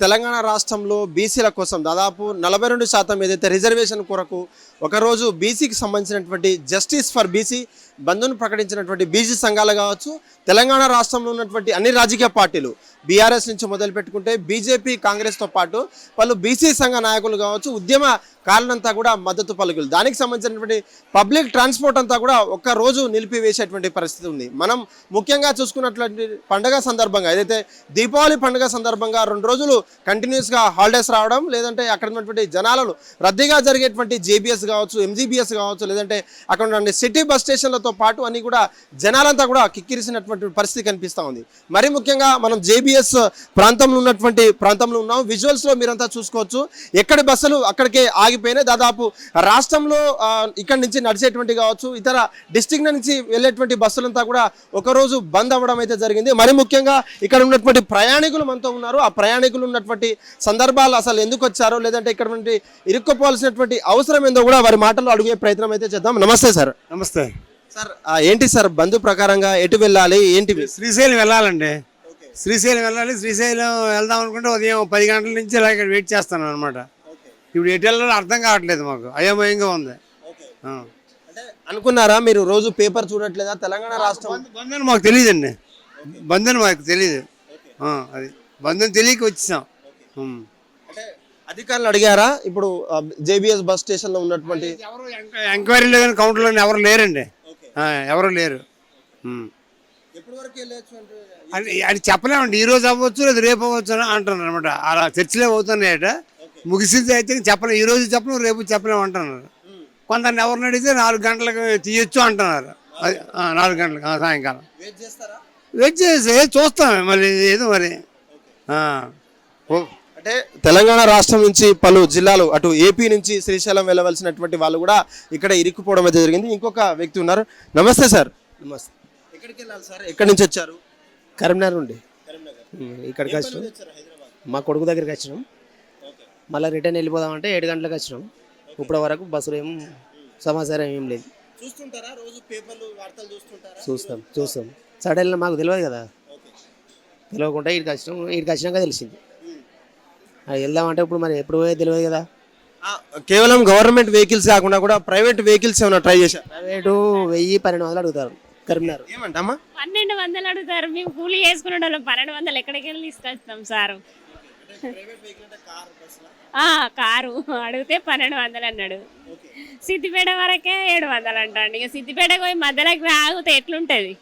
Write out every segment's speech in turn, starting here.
తెలంగాణ రాష్ట్రంలో బీసీల కోసం దాదాపు నలభై రెండు శాతం ఏదైతే రిజర్వేషన్ కొరకు ఒకరోజు బీసీకి సంబంధించినటువంటి జస్టిస్ ఫర్ బీసీ బంధును ప్రకటించినటువంటి బీసీ సంఘాలు కావచ్చు తెలంగాణ రాష్ట్రంలో ఉన్నటువంటి అన్ని రాజకీయ పార్టీలు బీఆర్ఎస్ నుంచి మొదలు పెట్టుకుంటే బీజేపీ కాంగ్రెస్తో పాటు పలు బీసీ సంఘ నాయకులు కావచ్చు ఉద్యమ కాలనంతా కూడా మద్దతు పలుకులు. దానికి సంబంధించినటువంటి పబ్లిక్ ట్రాన్స్పోర్ట్ అంతా కూడా ఒక్క రోజు నిలిపివేసేటువంటి పరిస్థితి ఉంది. మనం ముఖ్యంగా చూసుకున్నటువంటి పండగ సందర్భంగా ఏదైతే దీపావళి పండుగ సందర్భంగా రెండు రోజులు కంటిన్యూస్గా హాలిడేస్ రావడం లేదంటే అక్కడ ఉన్నటువంటి జనాలను రద్దీగా జరిగేటువంటి జేబీఎస్ కావచ్చు ఎంజీబీఎస్ కావచ్చు లేదంటే అక్కడ ఉన్న సిటీ బస్ స్టేషన్లతో పాటు అన్ని కూడా జనాలంతా కూడా కిక్కిరిసినటువంటి పరిస్థితి కనిపిస్తూ ఉంది. మరి ముఖ్యంగా మనం జేబీఎస్ ప్రాంతంలో ఉన్నటువంటి ప్రాంతంలో ఉన్నాం. విజువల్స్లో మీరంతా చూసుకోవచ్చు. ఎక్కడి బస్సులు అక్కడికే ఆగిపోయినాయి. దాదాపు రాష్ట్రంలో ఇక్కడి నుంచి నడిచేటువంటి కావచ్చు ఇతర డిస్టిక్ నుంచి వెళ్ళేటువంటి బస్సులంతా కూడా ఒకరోజు బంద్ అవ్వడం అయితే జరిగింది. మరి ముఖ్యంగా ఇక్కడ ఉన్నటువంటి ప్రయాణికులు మనతో ఉన్నారు. ఆ ప్రయాణికులు ఉన్నటువంటి సందర్భాలు అసలు ఎందుకు వచ్చారో లేదంటే ఇక్కడ నుండి ఇరుక్కుపోవాల్సినటువంటి అవసరం ఏందో కూడా వారి మాటల్లో అడిగే ప్రయత్నం అయితే చేద్దాం. నమస్తే సార్. నమస్తే. సార్ ఏంటి సార్ బంధు ప్రకారంగా ఎటు వెళ్ళాలి? ఏంటివి శ్రీశైలం వెళ్ళాలండి. శ్రీశైలం వెళ్ళాలి. శ్రీశైలం వెళ్దాం అనుకుంటే ఉదయం పది గంటల నుంచి ఇలా ఇక్కడ వెయిట్ చేస్తాను అనమాట ఇప్పుడు ఎటు వెళ్ళాలో అర్థం కావట్లేదు మాకు. అయోమయంగా ఉంది. అనుకున్నారా మీరు రోజు పేపర్ చూడట్లేదా? తెలంగాణ రాష్ట్రం బంధు- బంధుని మాకు తెలియదండి. బంధుని మాకు తెలియదు. అది బంధుని తెలియక వచ్చేసాం. అధికారులు అడిగారా? ఇప్పుడు జేబీఎస్ బస్ స్టేషన్లో ఉన్నటువంటి ఎవరు ఎంక్వై- ఎంక్వైరీలో కానీ కౌంటర్లో ఎవరు లేరండి. ఎవరు లేరు. ఎప్పటి వరకు అంటే అది అది చెప్పలేమండి. ఈ రోజు అవ్వచ్చు లేదా రేపు అవ్వచ్చు అని అంటున్నారు అనమాట అలా చర్చలే అవుతున్నాయట. ముగిసింది అయితే చెప్పలేం ఈ రోజు చెప్పలేం రేపు చెప్పలేము అంటున్నారు. కొందరిని ఎవరిని అడిగితే నాలుగు గంటలకు తీయొచ్చు అంటున్నారు. నాలుగు గంటలకు సాయంకాలం. వెయిట్ చేస్తారా? వెయిట్ చేసి చూస్తాం మళ్ళీ ఏదో మరి. అంటే తెలంగాణ రాష్ట్రం నుంచి పలు జిల్లాలు అటు ఏపీ నుంచి శ్రీశైలం వెళ్ళవలసినటువంటి వాళ్ళు కూడా ఇక్కడ ఇరుక్కుపోవడం అయితే జరిగింది. ఇంకొక వ్యక్తి ఉన్నారు. నమస్తే సార్. నమస్తే. ఎక్కడికి వెళ్ళాలి సార్? ఎక్కడి నుంచి వచ్చారు? కరీంనగర్ నుండి. ఇక్కడికి వచ్చినాం. మా కొడుకు దగ్గరికి వచ్చినాం. మళ్ళీ రిటర్న్ వెళ్ళిపోదామంటే ఏడు గంటలకు వచ్చినాం. ఇప్పటి వరకు బస్సులు ఏం సమాచారం ఏం లేదు. చూస్తాం చూస్తాం. సడన్గా మాకు తెలియదు కదా. తెలియకుండా ఇక్కడికి వచ్చినాం. ఇక్కడికి వచ్చినాక తెలిసింది. అది వెళ్దామంటే ఇప్పుడు మరి ఎప్పుడు పోయేది తెలియదు కదా. కేవలం గవర్నమెంట్ వెహికల్స్ కాకుండా కూడా ప్రైవేట్ వెహికల్స్ ఏమైనా ట్రై చేశారు? ప్రైవేటు వెయ్యి పన్నెండు వందలు అడుగుతారు. కరీంనగర్ ఏమంటమ్మా? పన్నెండు వందలు అడుగుతారు. మేము కూలి చేసుకునే వాళ్ళం. పన్నెండు వందలు ఎక్కడికి వెళ్ళి తీసుకొస్తాం సారు. ఆ, కారు. అడిగితే పన్నెండు వందలు అన్నాడు. సిద్దిపేట వరకే ఏడు వందలు అంటాడు. ఇక సిద్దిపేటకు పోయి మధ్యలోకి ఆగితే ఎట్లుంటుంది?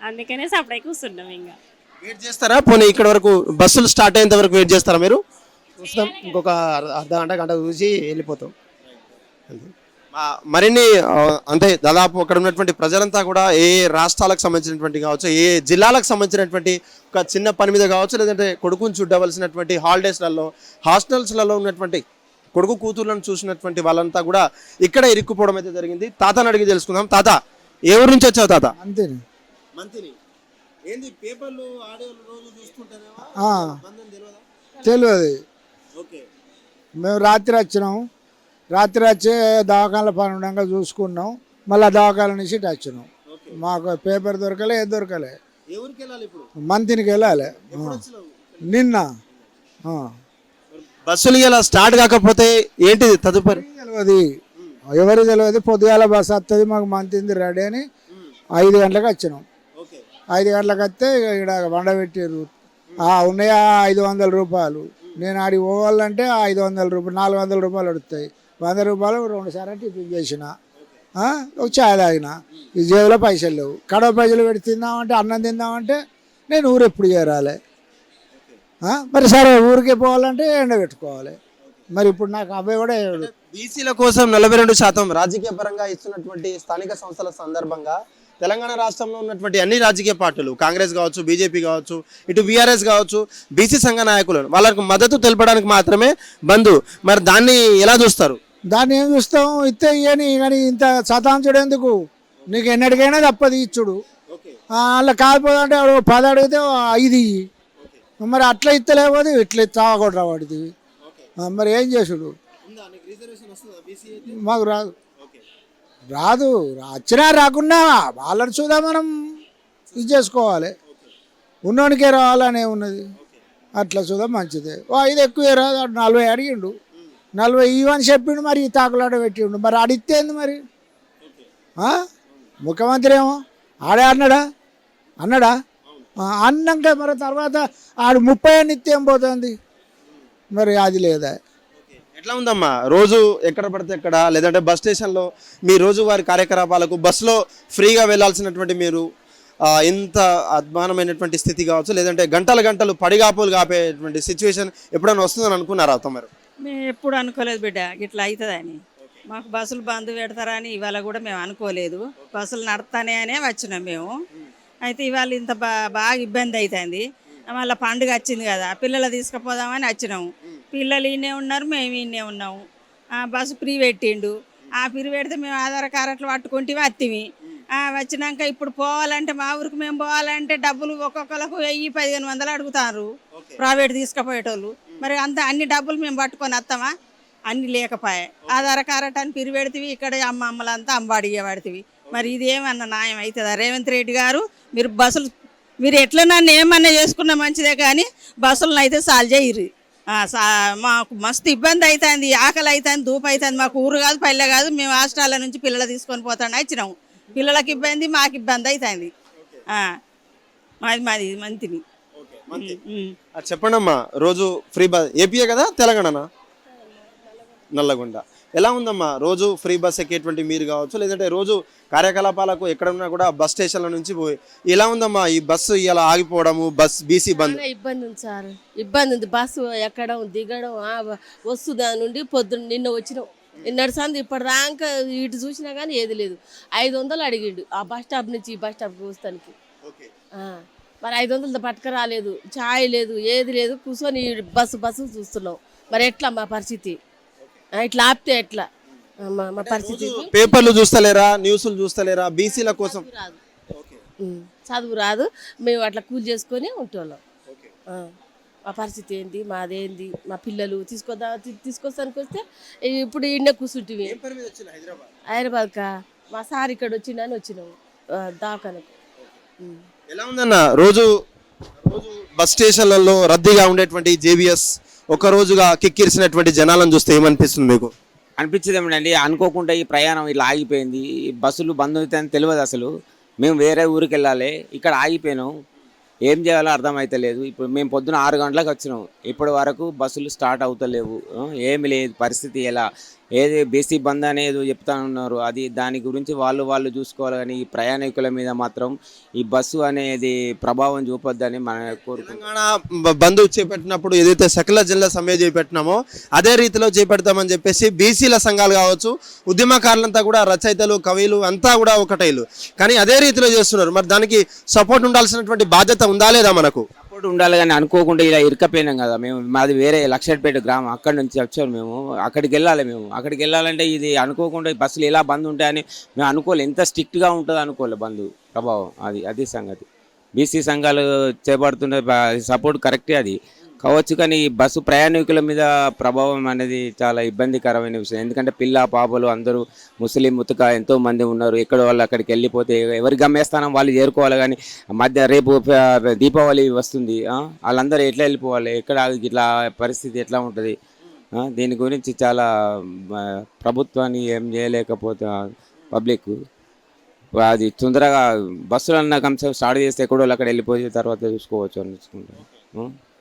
అందుకనే సపరేట్ కూర్చున్నాం ఇంకా. వెయిట్ చేస్తారా? పోనీ ఇక్కడ వరకు బస్సులు స్టార్ట్ అయ్యేంత వరకు వెయిట్ చేస్తారా మీరు? చూస్తాం ఇంకొక అర్ధ గంట గంట చూసి వెళ్ళిపోతాం. మరిన్ని అంటే దాదాపు అక్కడ ఉన్నటువంటి ప్రజలంతా కూడా ఏ రాష్ట్రాలకు సంబంధించినటువంటి కావచ్చు ఏ జిల్లాలకు సంబంధించినటువంటి ఒక చిన్న పని మీద కావచ్చు లేదంటే కొడుకుని చూడవలసినటువంటి హాలిడేస్లలో హాస్టల్స్లలో ఉన్నటువంటి కొడుకు కూతుర్లను చూసినటువంటి వాళ్ళంతా కూడా ఇక్కడ ఇరుక్కుపోవడం అయితే జరిగింది. తాతని అడిగి తెలుసుకుందాం. తాత ఏ ఊరు నుంచి వచ్చావు తాత? అంతే మంత్రి ఏంది పేపర్లు ఆడియోలు రోజు తెలియదు ఓకే. మేము రాత్రి వచ్చినాం రాత్రి వచ్చి దవాఖాన పని ఉండగా చూసుకున్నాం. మళ్ళీ దవాఖాన నుంచి ఇటు వచ్చినాం. మాకు పేపర్ దొరకలే ఏది దొరకలే. ఊరికి వెళ్ళాలి. నిన్న. బస్సులు ఇలా స్టార్ట్ కాకపోతే ఏంటిది తదుపరి? తెలియదు ఎవరికి తెలియదు పొద్దుగాల బస్ వస్తుంది మాకు మంతింది రెడీ అని ఐదు గంటలకు వచ్చినాం. ఐదు గంటలకు వస్తే ఇక్కడ వండబెట్టారు ఉన్నాయా ఐదు వందల రూపాయలు. నేను ఆడికి పోవాలంటే ఐదు వందల రూపాయలు నాలుగు వందల రూపాయలు అడుగుతాయి. వంద రూపాయలు రెండు సార్లు టిఫిన్ చేసిన. ఆ, ఒక చాయ్ తాగిన. ఈ జేబులో పైసలు లేవు. కడవ పైసలు పెట్టి తిందామంటే అన్నం తిందామంటే నేను ఊరు ఎప్పుడు చేరాలి. మరి సరే ఊరికే పోవాలంటే ఎండ పెట్టుకోవాలి. మరి ఇప్పుడు నాకు అబ్బాయి కూడా బీసీల కోసం నలభై రెండు శాతం రాజకీయ పరంగా ఇస్తున్నటువంటి స్థానిక సంస్థల సందర్భంగా తెలంగాణ రాష్ట్రంలో ఉన్నటువంటి అన్ని రాజకీయ పార్టీలు కాంగ్రెస్ కావచ్చు బీజేపీ కావచ్చు ఇటు బీఆర్ఎస్ కావచ్చు బీసీ సంఘ నాయకులు వాళ్ళకు మద్దతు తెలపడానికి మాత్రమే బంధు మరి దాన్ని ఎలా చూస్తారు? దాన్ని ఏం చూస్తాం? ఇస్తే ఇయ్యని కానీ ఇంత శతాంశుడు ఎందుకు? నీకు ఎన్నటికైనా తప్పది ఇచ్చుడు. అలా కాకపోతే పది అడిగితే ఐదు మరి అట్లా ఇత్తలేకపోతే ఇట్లా చావకూడరా వాడిది మరి ఏం చేసుడు? మాకు రాదు. రాదు. వచ్చినా రాకుండా వాళ్ళని చూదా మనం. ఇది చేసుకోవాలి. ఉన్నోనికే రావాలనే ఉన్నది. అట్లా చూద్దా మంచిదే. ఓ ఐదు ఎక్కువ రాదు. నలభై అడిగిండు. నలభై ఇవని చెప్పిండు మరి ఈ తాకులాట పెట్టిండు. మరి అడిగితేంది మరి? ముఖ్యమంత్రి ఏమో? ఆడే అన్నాడా? అన్నాడా? అన్నాక మరి తర్వాత ఆడు ముప్పై అని ఇస్తే ఏం పోతుంది? మరి అది లేదా? ఎట్లా ఉందమ్మా? రోజు ఎక్కడ పడితే ఎక్కడ లేదంటే బస్ స్టేషన్లో మీ రోజువారి కార్యకలాపాలకు బస్సులో ఫ్రీగా వెళ్ళాల్సినటువంటి మీరు ఇంత అద్మానమైనటువంటి స్థితి కావచ్చు లేదంటే గంటలు గంటలు పడిగాపులు కాపేటువంటి సిచ్యువేషన్ ఎప్పుడైనా వస్తుందని అనుకున్నారా మరి మేము ఎప్పుడు అనుకోలేదు బిడ్డ ఇట్లా అవుతుందని మాకు బస్సులు బంద్ పెడతారని ఇవాళ కూడా మేము అనుకోలేదు. బస్సులు నడతానే అనే వచ్చినాం మేము. అయితే ఇవాళ ఇంత బాగా ఇబ్బంది అవుతుంది మళ్ళీ పండుగ వచ్చింది కదా పిల్లలు తీసుకుపోదామని వచ్చినాము పిల్లలు ఈయనే ఉన్నారు మేము ఈయనే ఉన్నాము ఆ, బస్సు ఫ్రీ పెట్టిండు. ఆ ఫ్రీ పెడితే మేము ఆధార్ కార్డులు పట్టుకుంటే ఆ, వచ్చినాక ఇప్పుడు పోవాలంటే మా ఊరికి మేము పోవాలంటే డబ్బులు ఒక్కొక్కరికి వెయ్యి పదిహేను వందలు అడుగుతారు. ప్రైవేట్ తీసుకుపోయేటోళ్ళు. మరి అంత అన్ని డబ్బులు మేము పట్టుకొని వస్తామా? అన్ని లేకపోయాయి ఆధార్ కార్డు అని ఇక్కడ అమ్మ అమ్మలంతా అంబాడి పడితివి మరి ఇదేమన్నా న్యాయం అవుతుందా రేవంత్ రెడ్డి గారు మీరు బస్సులు మీరు ఎట్లా నన్ను ఏమన్నా చేసుకున్న మంచిదే కానీ బస్సులను అయితే సాల్ చేయరు సా- మాకు మస్తు ఇబ్బంది అవుతుంది ఆకలి అవుతుంది దూపు అవుతుంది మాకు ఊరు కాదు పల్లె కాదు మేము హాస్టల్ నుంచి పిల్లలు తీసుకొని పోతాను వచ్చినాము. పిల్లలకి ఇబ్బంది మాకు ఇబ్బంది అవుతుంది మాది మాది మంతిని చెప్పండి అమ్మా రోజు ఫ్రీ బస్ ఏపీయే కదా తెలంగాణనా? నల్లగొండ. ఎలా ఉందమ్మా రోజు ఫ్రీ బస్ ఎక్కేటువంటి మీరు కావచ్చు లేదంటే రోజు కార్యకలాపాలకు ఎక్కడున్నా కూడా బస్ స్టేషన్ల నుంచి పోయి ఎలా ఉందమ్మా ఈ బస్సు ఇలా ఆగిపోవడము బస్ బీసీ బంద్? ఇబ్బంది ఉంది సార్. ఇబ్బంది ఉంది. బస్సు ఎక్కడం దిగడం ఆ వ- వస్తు దాని నుండి పొద్దున్న నిన్న వచ్చినాం. నిన్నటి సంది ఇప్పటి దాకా ఇటు చూసినా కానీ ఏది లేదు. ఐదు వందలు అడిగిండు ఆ బస్ స్టాప్ నుంచి ఈ బస్ స్టాప్కి వస్తానికి మరి ఐదు వందలతో పట్టుక రాలేదు ఛాయ్ లేదు ఏది లేదు కూర్చొని బస్సు బస్సు చూస్తున్నాం. మరి ఎట్లా మా పరిస్థితి? ఇట్లా ఆపితే ఎట్లా? మా మా పరిస్థితి. పేపర్లు చూస్తలేరా న్యూస్లు చూస్తలేరా బీసీల కోసం? రాదు. చదువు రాదు. మేము అట్లా కూలి చేసుకొని ఉంటున్నాం. మా పరిస్థితి ఏంటి మాదేంది మా పిల్లలు తీసుకొద్దా తీసుకొస్తానికి వస్తే ఇప్పుడు ఈయన కూర్చుంటివి హైదరాబాద్? కా మా సార్ ఇక్కడ వచ్చిండని వచ్చినాము దావకానకు. ఎలా ఉందన్న? రోజు రోజు బస్ స్టేషన్లలో రద్దీగా ఉండేటువంటి జేబీఎస్ ఒక రోజుగా కిక్కిరిసినటువంటి జనాలను చూస్తే ఏమనిపిస్తుంది మీకు? అనిపించేది ఏమిటండి అనుకోకుండా ఈ ప్రయాణం ఇట్లా ఆగిపోయింది. ఈ బస్సులు బంద్ అవుతాయని తెలియదు అసలు. మేము వేరే ఊరికి వెళ్ళాలి ఇక్కడ ఆగిపోయినాం. ఏం చేయాలో అర్థమైతలేదు. ఇప్పుడు మేము పొద్దున ఆరు గంటలకు వచ్చినాం. ఇప్పటి వరకు బస్సులు స్టార్ట్ అవుతలేవు. ఏమి లేదు పరిస్థితి ఎలా? ఏది బీసీ బంద్ అనేది చెప్తా ఉన్నారు అది దాని గురించి వాళ్ళు వాళ్ళు చూసుకోవాలి కానీ ఈ ప్రయాణికుల మీద మాత్రం ఈ బస్సు అనేది ప్రభావం చూపొద్దని మనం కోరుకుంటున్నాం. తెలంగాణ బంద్ చేపట్టినప్పుడు ఏదైతే సకల జిల్లా సమ్మె చేపట్టినామో అదే రీతిలో చేపడతామని చెప్పేసి బీసీల సంఘాలు కావచ్చు ఉద్యమకారులంతా కూడా రచయితలు కవులు అంతా కూడా ఒకటైలు. కానీ అదే రీతిలో చేస్తున్నారు. మరి దానికి సపోర్ట్ ఉండాల్సినటువంటి బాధ్యత ఉందా లేదా మనకు? రోడ్డు ఉండాలి కానీ అనుకోకుండా ఇలా ఇరుకపోయినాం కదా. మేము మాది వేరే లక్షపేట గ్రామం. అక్కడి నుంచి వచ్చాము మేము. అక్కడికి వెళ్ళాలి మేము. అక్కడికి వెళ్ళాలంటే ఇది అనుకోకుండా బస్సులు ఇలా బంద్ ఉంటాయని మేము అనుకోలేదు ఎంత స్ట్రిక్ట్గా ఉంటుందో అనుకోలే బంద్ ప్రభావం. అది అది సంగతి. బీసీ సంఘాలు చేపడుతున్న సపోర్ట్ కరెక్టే అది. కావచ్చు కానీ ఈ బస్సు ప్రయాణికుల మీద ప్రభావం అనేది చాలా ఇబ్బందికరమైన విషయం. ఎందుకంటే పిల్ల పాపలు అందరూ ముస్లిం ముతక ఎంతో మంది ఉన్నారు. ఎక్కడ వాళ్ళు అక్కడికి వెళ్ళిపోతే ఎవరి గమ్యస్థానం వాళ్ళు చేరుకోవాలి కానీ మధ్య రేపు దీపావళి వస్తుంది. వాళ్ళందరూ ఎట్లా వెళ్ళిపోవాలి? ఎక్కడ ఇట్లా పరిస్థితి ఎట్లా ఉంటుంది? దీని గురించి చాలా ప్రభుత్వాన్ని ఏం చేయలేకపోతే పబ్లిక్. అది తొందరగా బస్సులు అన్న కంసం స్టార్ట్ చేస్తే ఎక్కడో వాళ్ళు అక్కడ వెళ్ళిపోయి తర్వాత చూసుకోవచ్చు అని చూసుకుంటాను